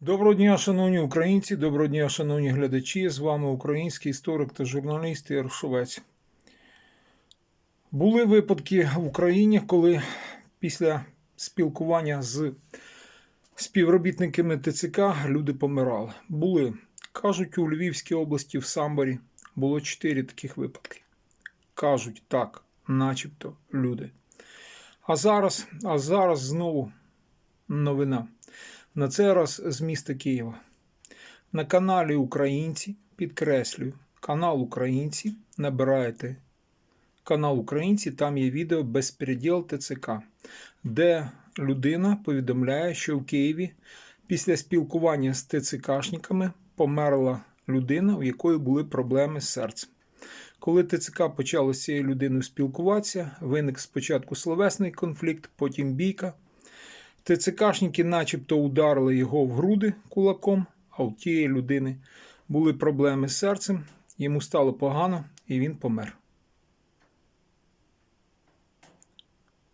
Доброго дня, шановні українці, доброго дня, шановні глядачі. З вами український історик та журналіст Ігор Шовець. Були випадки в Україні, коли після спілкування з співробітниками ТЦК люди помирали. Були. Кажуть, у Львівській області в Самборі було чотири таких випадки. Кажуть, так, начебто люди. А зараз, а зараз знову новина. На цей раз з міста Києва. На каналі Українці, підкреслюю, канал Українці. Набираєте канал Українці, там є відео Безпреділ ТЦК, де людина повідомляє, що в Києві після спілкування з ТЦКшниками померла людина, у якої були проблеми з серцем. Коли ТЦК почало з цією людиною спілкуватися, виник спочатку словесний конфлікт, потім бійка. ТЦКшники начебто ударили його в груди кулаком, а у тієї людини були проблеми з серцем, йому стало погано і він помер.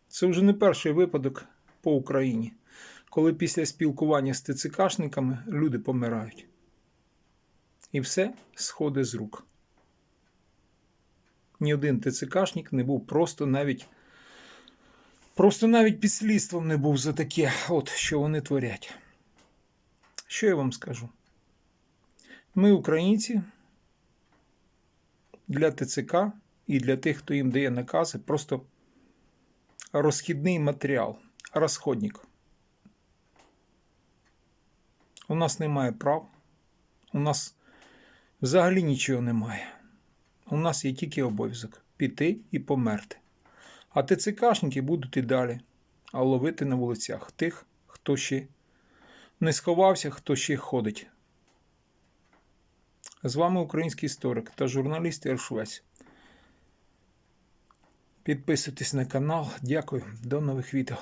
Це вже не перший випадок по Україні, коли після спілкування з ТЦКшниками люди помирають. І все сходить з рук. Ні один ТЦКшник не був просто навіть Просто навіть під слідством не був за таке, от що вони творять. Що я вам скажу? Ми, українці, для ТЦК і для тих, хто їм дає накази, просто розхідний матеріал, розходник. У нас немає прав, у нас взагалі нічого немає. У нас є тільки обов'язок піти і померти. А ТЦКшники будуть і далі, а ловити на вулицях тих, хто ще не сховався, хто ще ходить. З вами український історик та журналіст Іршвець. Підписуйтесь на канал. Дякую, до нових відео.